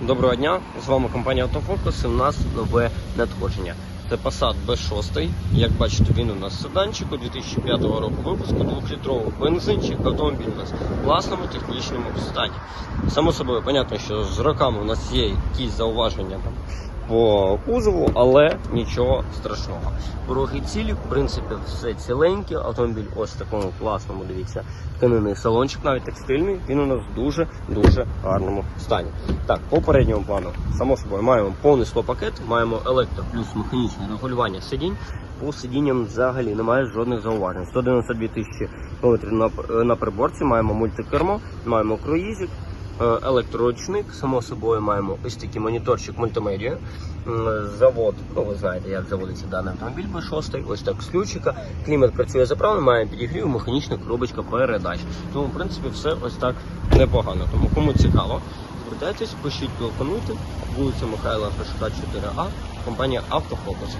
Доброго дня, з вами компанія Автофокус і в нас нове надходження. Це Passat B6. Як бачите, він у нас седанчик у 2005 року випуску, 2-літровий бензинчик, автомобіль у нас в класному технічному стані. Само собою, понятно, що з роками у нас є якісь зауваження там по кузову, але нічого страшного. Пороги цілі, в принципі, все ціленьке. Автомобіль ось в такому класному, дивіться, тканинний салончик, навіть текстильний. Він у нас в дуже дуже гарному стані. Так, по передньому плану, само собою, маємо повний склопакет, маємо електро плюс механічне регулювання сидінь. По сидінням взагалі немає жодних зауважень. 192 тисячі кілометрів на, на приборці, маємо мультикермо, маємо круїзик, електроручник, само собою маємо ось такий моніторчик мультимедіа. Завод, ну ви знаєте, як заводиться даний автомобіль B6, ось так з ключика. Клімат працює заправно, має підігрів, механічна коробочка передач. Тому, в принципі, все ось так непогано. Тому кому цікаво, звертайтесь, пишіть, телефонуйте. Вулиця Михайла Фешка 4А, компанія Автофокус.